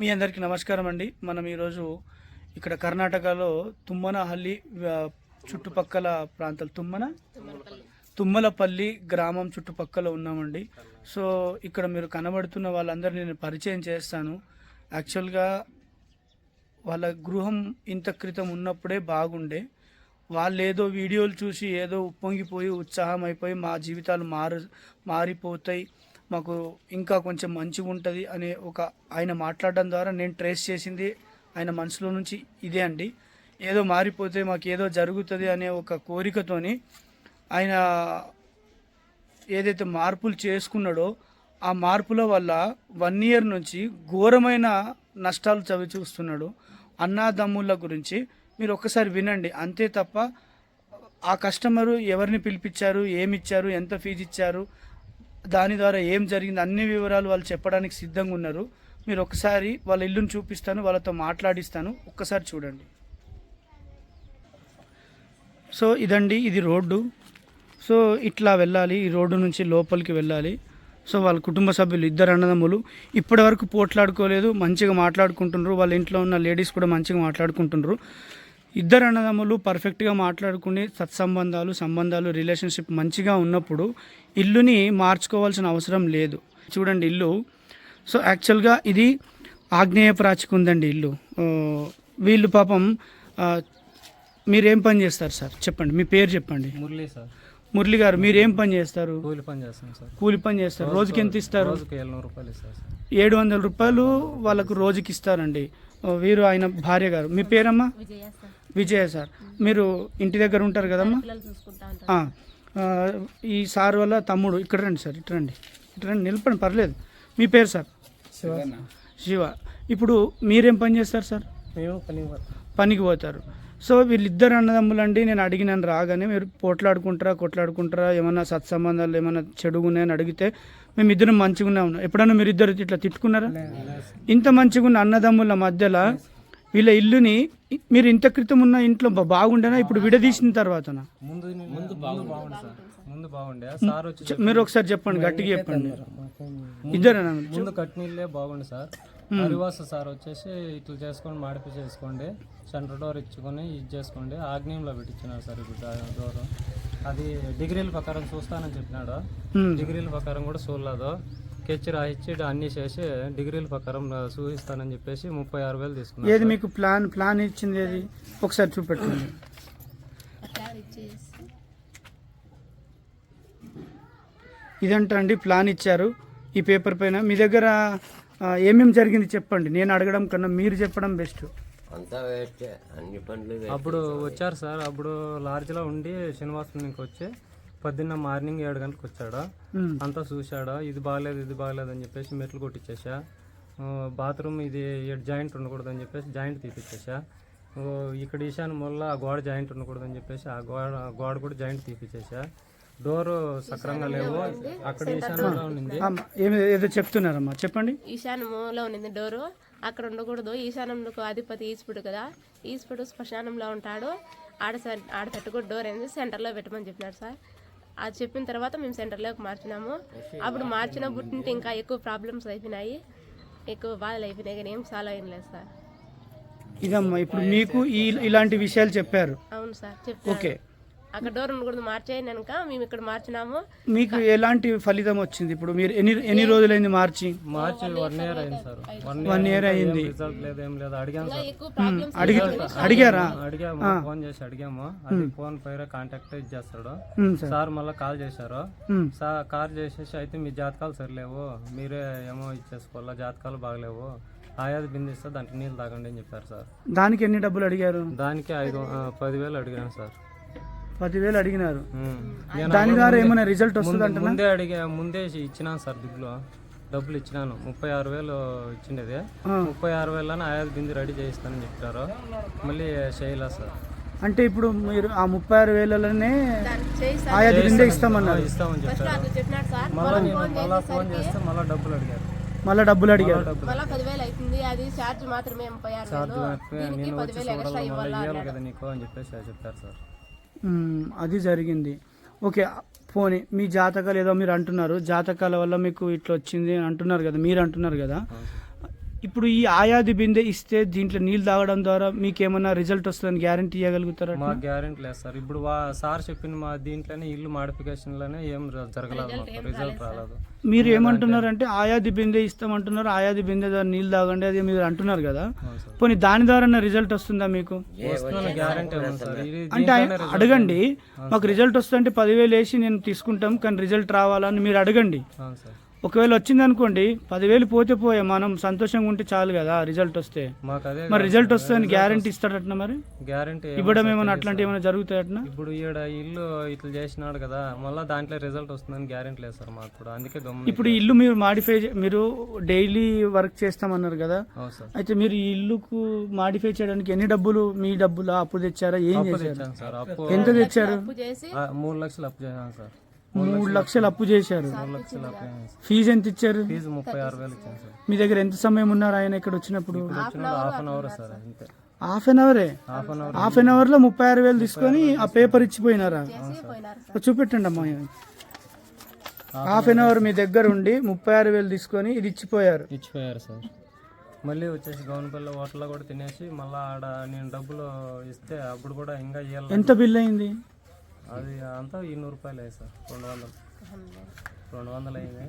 మీ అందరికీ నమస్కారం అండి. మనం ఈరోజు ఇక్కడ కర్ణాటకలో తుమ్మనహల్లి చుట్టుపక్కల ప్రాంతాలు తుమ్మన? తుమ్మలపల్లి గ్రామం చుట్టుపక్కల ఉన్నామండి. సో ఇక్కడ మీరు కనబడుతున్న వాళ్ళందరినీ నేను పరిచయం చేస్తాను. యాక్చువల్గా వాళ్ళ గృహం ఇంత క్రితం ఉన్నప్పుడే బాగుండే. వాళ్ళు ఏదో వీడియోలు చూసి ఏదో ఉప్పొంగిపోయి ఉత్సాహం అయిపోయి మా జీవితాలు మారు మారిపోతాయి. మాకు ఇంకా కొంచెం మంచిగా ఉంటుంది అనే ఒక ఆయన మాట్లాడడం ద్వారా నేను ట్రేస్ చేసింది ఆయన మనసులో నుంచి ఇదే అండి. ఏదో మారిపోతే మాకు ఏదో జరుగుతుంది అనే ఒక కోరికతోని ఆయన ఏదైతే మార్పులు చేసుకున్నాడో ఆ మార్పుల వల్ల వన్ ఇయర్ నుంచి ఘోరమైన నష్టాలు చవి చూస్తున్నాడు అన్నాదమ్ముల గురించి మీరు ఒక్కసారి వినండి. అంతే తప్ప ఆ కస్టమరు ఎవరిని పిలిపించారు ఏమి ఇచ్చారు ఎంత ఫీజు ఇచ్చారు దాని ద్వారా ఏం జరిగింది అన్ని వివరాలు వాళ్ళు చెప్పడానికి సిద్ధంగా ఉన్నారు. మీరు ఒకసారి వాళ్ళ ఇల్లుని చూపిస్తాను వాళ్ళతో మాట్లాడిస్తాను. ఒక్కసారి చూడండి. సో ఇదండి ఇది రోడ్డు. సో ఇట్లా వెళ్ళాలి ఈ రోడ్డు నుంచి లోపలికి వెళ్ళాలి. సో వాళ్ళ కుటుంబ సభ్యులు ఇద్దరు అన్నదమ్ములు. ఇప్పటి వరకు పోట్లాడుకోలేదు మంచిగా మాట్లాడుకుంటున్నారు. వాళ్ళ ఇంట్లో ఉన్న లేడీస్ కూడా మంచిగా మాట్లాడుకుంటున్నారు. ఇద్దరు అన్నదమ్ములు పర్ఫెక్ట్గా మాట్లాడుకుని సత్సంబంధాలు సంబంధాలు రిలేషన్షిప్ మంచిగా ఉన్నప్పుడు ఇల్లుని మార్చుకోవాల్సిన అవసరం లేదు. చూడండి ఇల్లు. సో యాక్చువల్గా ఇది ఆగ్నేయ ప్రాచికి ఉందండి ఇల్లు వీళ్ళు పాపం మీరేం పని చేస్తారు సార్? చెప్పండి. మీ పేరు చెప్పండి. మురళి సార్. మురళి గారు మీరు ఏం పని చేస్తారు? కూలి పని చేస్తాం సార్. కూలి పని చేస్తారు. రోజుకి ఎంత ఇస్తారు రోజుకి ఏళ్ళ రూపాయలు ఇస్తారు సార్. ఏడు వందల రూపాయలు వాళ్ళకు రోజుకి ఇస్తారండి. వీరు ఆయన భార్య గారు. మీ పేరమ్మా? విజయ సార్ మీరు ఇంటి దగ్గర ఉంటారు కదమ్మా? ఈ సార్ వల్ల తమ్ముడు ఇక్కడ రండి సార్ ఇటు రండి ఇటు రండి నిలపండి పర్లేదు. మీ పేరు సార్? శివ. ఇప్పుడు మీరేం పని చేస్తారు సార్? మేము పని పనికి పోతారు. సో వీళ్ళిద్దరు అన్నదమ్ములండి నేను అడిగినాను రాగానే మీరు పోట్లాడుకుంటారా కొట్లాడుకుంటారా ఏమన్నా సత్సంబంధాలు ఏమన్నా చెడుగున్నాయని అడిగితే మేము ఇద్దరం మంచిగానే ఉన్నాం ఎప్పుడన్నా మీరు ఇద్దరు ఇట్లా తిట్టుకున్నారా ఇంత మంచిగా ఉన్న అన్నదమ్ముల మధ్యలో వీళ్ళ ఇల్లుని మీరు ఇంత క్రితం ఉన్న ఇంట్లో బాగుండేనా? ఇప్పుడు విడదీసిన తర్వాతనా? ముందు ముందు బాగుండే. సార్. ముందు బాగుండే. సార్ వచ్చి మీరు ఒకసారి చెప్పండి గట్టిగా చెప్పండి. ఇద్దరు ముందు కట్టినీళ్ళే బాగుండే సార్. హరివాస సార్ వచ్చేసి ఇట్లా చేసుకొని మాడిపి చేసుకోండి. సెంటర్ డోర్ ఇచ్చుకొని ఇది చేసుకోండి. ఆగ్నేయంలో పెట్టించినాడు సార్ ఇప్పుడు డోర్. అది డిగ్రీల ప్రకారం చూస్తానని చెప్పినాడు. డిగ్రీల ప్రకారం కూడా చూడలేదు. కెచ్చి రాయిచ్చి అన్ని చేసి డిగ్రీల ప్రకారం చూపిస్తానని చెప్పేసి ముప్పై ఆరు వేలు తీసుకున్నాడు ఏది మీకు ప్లాన్ ప్లాన్ ఇచ్చింది ఏది? ఒకసారి చూపెట్టండి. ఇదంట అండి ప్లాన్ ఇచ్చారు. ఈ పేపర్ పైన మీ దగ్గర ఆ, ఏమేం జరిగింది చెప్పండి. నేను అడగడం కన్నా మీరు చెప్పడం బెస్ట్. అంతా వేస్తే అన్ని పనులు వేస్ట్. అప్పుడు వచ్చారు సార్. అప్పుడు లాడ్జ్లో ఉండి శ్రీనివాసం నుంచి వచ్చి పొద్దున్న మార్నింగ్ ఏడు గంటలకు వచ్చాడు. అంతా చూశాడు? ఇది బాగలేదు ఇది బాగలేదు అని చెప్పేసి మెట్లు కొట్టించేసా బాత్రూమ్ ఇది జాయింట్ ఉండకూడదు అని చెప్పేసి జాయింట్ తీపిచ్చేసా. ఓ, ఇక్కడ ఈశాన్ వల్ల ఆ గోడ జాయింట్ ఉండకూడదు అని చెప్పేసి ఆ గోడ గోడ కూడా జాయింట్ తీపిచ్చేసా. డోర్ సక్రంగా లేవు. అక్కడ ఈశాన్యంలో ఏదో చెప్తున్నారమ్మా చెప్పండి. ఈశాన్యంలో ఉన్నది డోరు. అక్కడ ఉండకూడదు. ఈశాన్యంలో అధిపతి ఈశ్వరుడు కదా. ఈశ్వరుడు శ్మశానంలో ఉంటాడు. ఆడ ఆడ పెట్టకూడదు. డోర్ అనేది సెంటర్లో పెట్టమని చెప్పినాడు సార్. అది చెప్పిన తర్వాత మేము సెంటర్లోకి మార్చినాము. అప్పుడు మార్చిన బుట్టింటే ఇంకా ఎక్కువ ప్రాబ్లమ్స్ అయిపోయినాయి. ఎక్కువ బాధలు అయిపోయినాయి కానీ ఏం సాల్వ్ అయ్యం లేదు సార్. ఇదమ్మా ఇప్పుడు మీకు ఈ ఇలాంటి విషయాలు చెప్పారు. అవును సార్ ఓకే అక్కడ డోర్ ఉండకూడదు మార్చేయండి కనుక మేము ఇక్కడ మార్చినాము. మీకు ఎలాంటి ఫలితం వచ్చింది ఇప్పుడు? మీరు ఎన్ని ఎన్ని రోజులైంది మార్చి? మార్చి వన్ ఇయర్ అయింది. సార్. వన్ వన్ ఇయర్ అయింది. రిజల్ట్ లేదు ఏం లేదు. అడిగాను సార్. అడిగారా? అడిగాము. ఫోన్ చేసి అడిగాము. అది ఫోన్ పైన కాంటాక్ట్ ఇచ్చేస్తాడు. సార్. మళ్ళీ కాల్ చేశారు. సార్ కాల్ చేసేసి అయితే మీ జాతకాలు సరిలేవు. మీరే ఏమో ఇచ్చేసుకోవాలా? జాతకాలు బాగలేవు. ఆయాది బిందిస్తే దాంట్లో నీళ్ళు తాగండి అని చెప్పారు సార్. దానికి ఎన్ని డబ్బులు అడిగారు? దానికి ఐదు పదివేలు అడిగాను సార్. పదివేలు అడిగినారు. దాని ద్వారా ఏమైనా రిజల్ట్ వస్తుంది ముందే- ముందే అడిగా ముందే ఇచ్చినాను సార్ దిగులో డబ్బులు ఇచ్చినాను. ముప్పై ఆరు వేలు ఇచ్చిండేది. ముప్పై ఆరు వేలని ఆయాది బింది రెడీ చేయిస్తానని చెప్పారు. మళ్ళీ చేయలే సార్. అంటే ఇప్పుడు మీరు ఆ ముప్పై ఆరు వేలలోనే ఆయా దిండే ఇస్తామన్నారు. ఇస్తామని ఫస్ట్ చెప్పారు. మళ్ళీ నేను మళ్ళీ ఫోన్ చేస్తే మళ్ళీ డబ్బులు అడిగారు. మళ్ళీ డబ్బులు అడిగారు. డబ్బులు మళ్ళా పదివేలు అవుతుంది. అది ఛార్జ్ మాత్రమే ముప్పై ఆరు వేలు. నేను వచ్చి చూడాలి మళ్ళీ ఇవ్వాలా కదా నీకు అని చెప్పేసి చెప్పారు సార్. అది జరిగింది. ఓకే పోనీ మీ జాతకాలు ఏదో మీరు అంటున్నారు. జాతకాల వల్ల మీకు ఇట్లా వచ్చింది అని అంటున్నారు కదా మీరు అంటున్నారు కదా. ఇప్పుడు ఈ ఆయాది బిందె ఇస్తే దీంట్లో నీళ్ళు తాగడం ద్వారా మీకు ఏమన్నా రిజల్ట్ వస్తుందని గ్యారంటీ ఇవ్వగలుగుతారా మా గ్యారెంటీ లేదు సార్. ఇప్పుడు వా సార్ చెప్పిన మా దీంట్లోనే ఇల్లు modification లోనే ఏం జరగలేదు రిజల్ట్ రాలేదు మీరు ఏమంటున్నారంటే ఆయాది బిందె ఇస్తామంటున్నారు ఆయాది బిందె ద్వారా నీళ్ళు తాగండి అది మీరు అంటున్నారు కదా. పోనీ దాని ద్వారా రిజల్ట్ వస్తుందా మీకు? అంటే అడగండి. మాకు రిజల్ట్ వస్తుంటే పదివేలు వేసి నేను తీసుకుంటాం కానీ రిజల్ట్ రావాలని మీరు అడగండి. ఒకవేళ వచ్చింది అనుకోండి పదివేలు పోతే పోయే మనం సంతోషంగా ఉంటే చాలు కదా రిజల్ట్ వస్తే. మాకు అదే మరి రిజల్ట్ వస్తుందని గ్యారంటీ ఇస్తాడటనా మరి? గ్యారెంటీ ఇవ్వడం ఏమైనా అట్లాంటి ఏమైనా జరుగుతాయటనా? ఇప్పుడు ఈడ ఇల్లు ఇట్లా చేసినాడు కదా మళ్ళీ దాంట్లో రిజల్ట్ వస్తుందని గ్యారెంటీ లేదు సార్ మాకు కూడా అందుకే ఇప్పుడు ఇల్లు మీరు మాడిఫై మీరు డైలీ వర్క్ చేస్తామన్నారు కదా అవును సార్. అయితే మీరు ఈ ఇల్లుకు మాడిఫై చేయడానికి ఎన్ని డబ్బులు మీ డబ్బులా అప్పు తెచ్చారా ఏం అప్పు చేశారు? తెచ్చాను సార్ అప్పు ఎంత తెచ్చారు? అప్పు చేసి? ఆ, మూడు లక్షలు అప్పు చేశాను సార్. మూడు లక్షలు అప్పు చేశారు. మూడు లక్షలు అప్పు చేశాను సార్ ఫీజు ఎంత ఇచ్చారు? ఫీజు ముప్పై ఆరు వేలు ఇచ్చాను సార్. మీ దగ్గర ఎంత సమయం ఉన్నారు? ఆయన ఇక్కడ వచ్చినప్పుడు? వచ్చిన హాఫ్ అన్ అవర్ సార్ అంతే. Half an అవరే half an hour half an అవర్లో ముప్పై ఆరు వేలు తీసుకొని ఆ పేపర్ ఇచ్చిపోయినారా? చూపెట్టండి అమ్మా. హాఫ్ అన్ అవర్ మీ దగ్గర ఉండి ముప్పై ఆరు వేలు తీసుకొని ఇది ఇచ్చిపోయారు. ఇచ్చిపోయారు సార్. మళ్ళీ వచ్చేసి గౌనపల్లి హోటల్లో కూడా తినేసి మళ్ళీ ఆడ నేను డబ్బులు ఇస్తే అప్పుడు కూడా ఇంకా ఎంత బిల్ అయింది? అది అంతా ఈ నూరు రూపాయలు అయ్యాయి సార్. రెండు వందలు. రెండు వందలు అయింది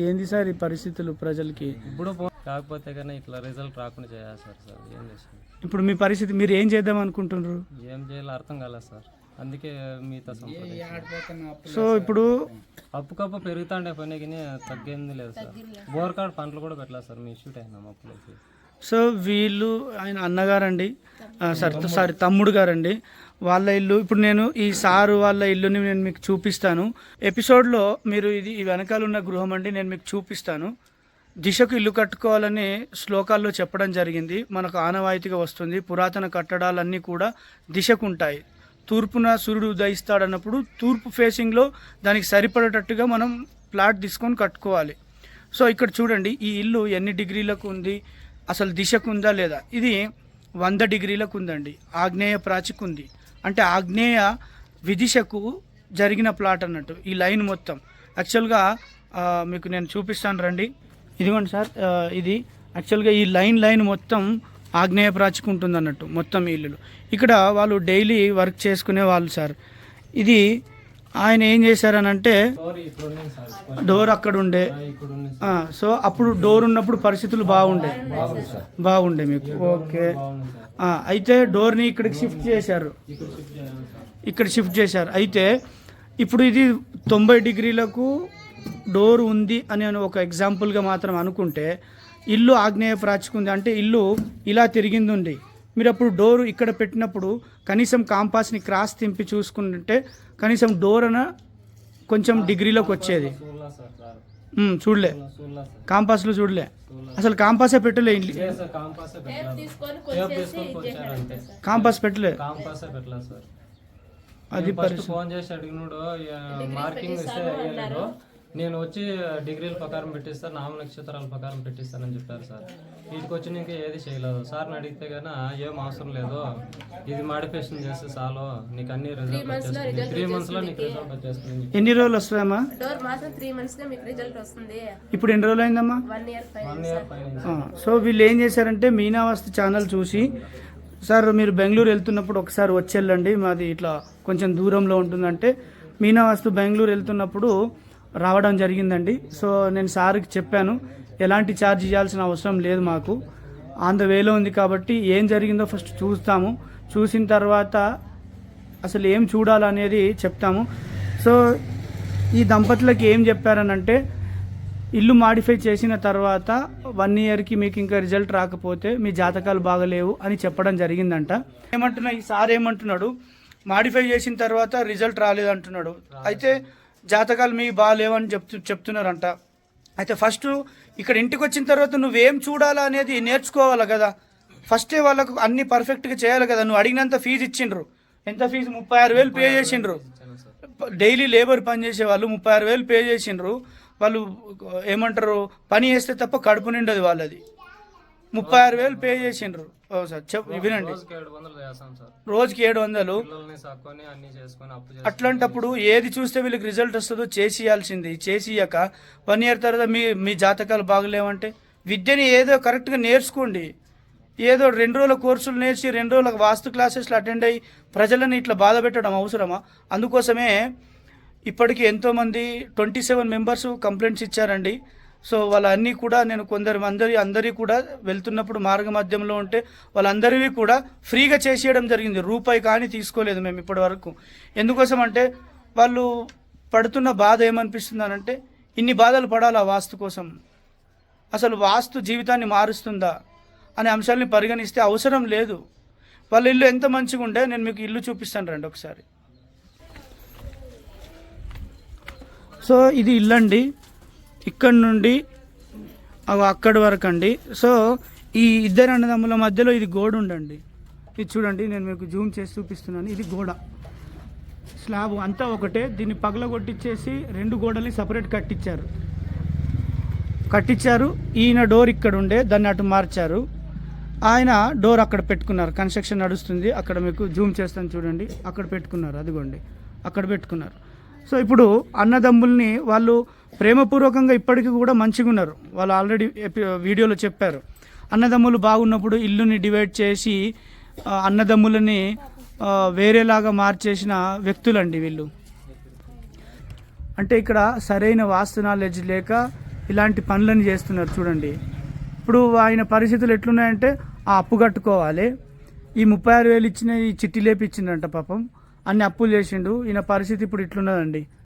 ఏంది సార్ ఈ పరిస్థితులు ప్రజలకి? ఇప్పుడు పో- కాకపోతే కానీ ఇట్లా రిజల్ట్ రాకుండా చేయాలి సార్ సార్. ఏం చేసాను ఇప్పుడు మీ పరిస్థితి మీరు ఏం చేద్దాం అనుకుంటున్నారు? ఏం చేయాలో అర్థం కాలేదు సార్. అందుకే మీతో. సో ఇప్పుడు అప్పుకప్పు పెరుగుతాండే పని కానీ తగ్గేంది లేదు సార్. బోర్ కార్డ్ పంటలు కూడా పెట్టలేదు సార్. మీ షూట్ అయినాం అప్పులకి సో వీళ్ళు ఆయన అన్నగారండి సారీ సారీ తమ్ముడు గారండి. వాళ్ళ ఇల్లు. ఇప్పుడు నేను ఈ సారు వాళ్ళ ఇల్లుని నేను మీకు చూపిస్తాను. ఎపిసోడ్లో మీరు ఇది ఈ వెనకాల ఉన్న గృహం అండి నేను మీకు చూపిస్తాను. దిశకు ఇల్లు కట్టుకోవాలని శ్లోకాల్లో చెప్పడం జరిగింది. మనకు ఆనవాయితీగా వస్తుంది. పురాతన కట్టడాలన్నీ కూడా దిశకు ఉంటాయి తూర్పున సూర్యుడు ఉదయిస్తాడన్నప్పుడు తూర్పు ఫేసింగ్లో దానికి సరిపడేటట్టుగా మనం ప్లాట్ తీసుకొని కట్టుకోవాలి. సో ఇక్కడ చూడండి ఈ ఇల్లు ఎన్ని డిగ్రీలకు ఉంది? అసలు దిశకు ఉందా లేదా? ఇది వంద డిగ్రీలకు ఉందండి. ఆగ్నేయ ప్రాచికు ఉంది. అంటే ఆగ్నేయ విదిశకు జరిగిన ప్లాట్ అన్నట్టు ఈ లైన్ మొత్తం. యాక్చువల్గా మీకు నేను చూపిస్తాను రండి. ఇదిగోండి సార్ ఇది యాక్చువల్గా ఈ లైన్ లైన్ మొత్తం ఆగ్నేయ ప్రాచికు ఉంటుంది అన్నట్టు మొత్తం ఇల్లులు. ఇక్కడ వాళ్ళు డైలీ వర్క్ చేసుకునే వాళ్ళు సార్. ఇది ఆయన ఏం చేశారనంటే డోర్ అక్కడ ఉండే. సో అప్పుడు డోర్ ఉన్నప్పుడు పరిస్థితులు బాగుండే. బాగుండే మీకు. ఓకే. అయితే డోర్ని ఇక్కడికి షిఫ్ట్ చేశారు. ఇక్కడ షిఫ్ట్ చేశారు. అయితే ఇప్పుడు ఇది తొంభై డిగ్రీలకు డోర్ ఉంది అని ఒక ఎగ్జాంపుల్గా మాత్రం అనుకుంటే ఇల్లు ఆగ్నేయ ప్రాచుకుంది అంటే ఇల్లు ఇలా తిరిగింది ఉంది మీరు అప్పుడు డోరు ఇక్కడ పెట్టినప్పుడు కనీసం కాంపాస్ని క్రాస్ తింపి చూసుకుంటే కనీసం డోర్ అన కొంచెం డిగ్రీలోకి వచ్చేది చూడలా. కాంపాస్లో చూడలే. అసలు కాంపాసే పెట్టలే సార్ కాంపాస్ పెట్టలే. కాంపాసే పెట్టలేదు సార్. అది ఫోన్ చేసి అడిగినాడు మార్కింగ్ నేను వచ్చి డిగ్రీల ప్రకారం పెట్టిస్తాను నామ నక్షత్రాల ప్రకారం పెట్టిస్తానని చెప్పారు సార్. వీటికి వచ్చి ఇంకా ఏది చేయలేదు. సార్ని అడిగితే గానా ఏం అవసరం లేదు. ఇది మాడిఫికేషన్ చేస్తే చాలు. నీకు అన్ని రిజల్ట్ త్రీ మంత్స్లో నీకు రిజల్ట్ వచ్చేస్తుంది. ఎన్ని రోజులు వస్తుందమ్మా డోర్ మాత్రం త్రీ మంత్స్గా మీకు రిజల్ట్ వస్తుంది. ఇప్పుడు ఎన్ని రోజులు అయిందమ్మా? One year five one year పైన ఆ, సో వీళ్ళు ఏం చేశారంటే మీనావస్తి ఛానల్ చూసి సార్ మీరు బెంగళూరు వెళ్తున్నప్పుడు ఒకసారి వచ్చి వెళ్ళండి. మాది ఇట్లా కొంచెం దూరంలో ఉంటుందంటే మీనావస్తు బెంగళూరు వెళ్తున్నప్పుడు రావడం జరిగిందండి. సో నేను సార్కి చెప్పాను ఎలాంటి ఛార్జ్ చేయాల్సిన అవసరం లేదు మాకు. ఆన్ ద వేలో ఉంది కాబట్టి ఏం జరిగిందో ఫస్ట్ చూస్తాము. చూసిన తర్వాత అసలు ఏం చూడాలనేది చెప్తాము. సో ఈ దంపతులకి ఏం చెప్పారనంటే ఇల్లు మాడిఫై చేసిన తర్వాత వన్ ఇయర్కి మీకు ఇంకా రిజల్ట్ రాకపోతే మీ జాతకాలు బాగలేవు అని చెప్పడం జరిగిందంట. ఏమంటున్నా ఈ సార్ ఏమంటున్నాడు మాడిఫై చేసిన తర్వాత రిజల్ట్ రాలేదంటున్నాడు. అయితే జాతకాలు మీ బాగాలేవని చెప్తు చెప్తున్నారంట. అయితే ఫస్ట్ ఇక్కడ ఇంటికి వచ్చిన తర్వాత నువ్వేం చూడాలా అనేది నేర్చుకోవాలి కదా? ఫస్టే వాళ్ళకు అన్ని పర్ఫెక్ట్గా చేయాలి కదా. నువ్వు అడిగినంత ఫీజు ఇచ్చిండ్రు. ఎంత ఫీజు? ముప్పై ఆరు వేలు పే చేసిండ్రు. డైలీ లేబర్ పని చేసే వాళ్ళు ముప్పై ఆరు వేలు పే చేసిండ్రు. వాళ్ళు ఏమంటారు? పని చేస్తే తప్ప కడుపు నిండదు వాళ్ళది. ముప్పై ఆరు వేలు పే చేసిండ్రు. ఓ సార్ చెప్ వినండి. రోజుకి ఏడు వందలు అట్లాంటప్పుడు ఏది చూస్తే వీళ్ళకి రిజల్ట్ వస్తుందో చేసి ఇవ్వాల్సింది చేసి ఇయ్యక వన్ ఇయర్ తర్వాత మీ మీ జాతకాలు బాగలేవంటే విద్యని ఏదో కరెక్ట్గా నేర్చుకోండి. ఏదో రెండు రోజుల కోర్సులు నేర్చి రెండు రోజుల వాస్తు క్లాసెస్లో అటెండ్ అయ్యి ప్రజలను ఇట్లా బాధ పెట్టడం అవసరమా? అందుకోసమే ఇప్పటికీ ఎంతోమంది ట్వంటీ సెవెన్ మెంబర్స్ కంప్లైంట్స్ ఇచ్చారండి. సో వాళ్ళన్నీ కూడా నేను కొందరు అందరి అందరి కూడా వెళ్తున్నప్పుడు మార్గ మధ్యంలో ఉంటే వాళ్ళందరివి కూడా ఫ్రీగా చేసేయడం జరిగింది. రూపాయి కానీ తీసుకోలేదు మేము ఇప్పటి వరకు ఎందుకోసం అంటే వాళ్ళు పడుతున్న బాధ ఏమనిపిస్తుందనంటే ఇన్ని బాధలు పడాలా వాస్తు కోసం. అసలు వాస్తు జీవితాన్ని మారుస్తుందా అనే అంశాలని పరిగణిస్తే అవసరం లేదు. వాళ్ళ ఇల్లు ఎంత మంచిగా ఉండే నేను మీకు ఇల్లు చూపిస్తాను రండి ఒకసారి. సో ఇది ఇల్లండి. ఇక్కడ నుండి అక్కడి వరకు అండి. సో ఈ ఇద్దరు అన్నదమ్ముల మధ్యలో ఇది గోడ ఉండండి. ఇది చూడండి నేను మీకు జూమ్ చేసి చూపిస్తున్నాను. ఇది గోడ. స్లాబ్ అంతా ఒకటే. దీన్ని పగలగొట్టించేసి రెండు గోడల్ని సపరేట్ కట్టించారు కట్టించారు ఈయన డోర్ ఇక్కడ ఉండే దాన్ని అటు మార్చారు. ఆయన డోర్ అక్కడ పెట్టుకున్నారు. కన్స్ట్రక్షన్ నడుస్తుంది. అక్కడ మీకు జూమ్ చేస్తాను చూడండి. అక్కడ పెట్టుకున్నారు. అదిగోండి. అక్కడ పెట్టుకున్నారు. సో ఇప్పుడు అన్నదమ్ముల్ని వాళ్ళు ప్రేమపూర్వకంగా ఇప్పటికీ కూడా మంచిగా ఉన్నారు వాళ్ళు ఆల్రెడీ వీడియోలో చెప్పారు. అన్నదమ్ములు బాగున్నప్పుడు ఇల్లుని డివైడ్ చేసి అన్నదమ్ములని వేరేలాగా మార్చేసిన వ్యక్తులండి వీళ్ళు. అంటే ఇక్కడ సరైన వాస్తు నాలెడ్జ్ లేక ఇలాంటి పనులను చేస్తున్నారు చూడండి. ఇప్పుడు ఆయన పరిస్థితులు ఎట్లున్నాయంటే ఆ అప్పు కట్టుకోవాలి. ఈ ముప్పై ఆరు వేలు ఇచ్చిన ఈ చిట్టి లేపి పాపం. అన్ని అప్పులు చేసిండు. ఈయన పరిస్థితి ఇప్పుడు ఇట్లున్నదండి.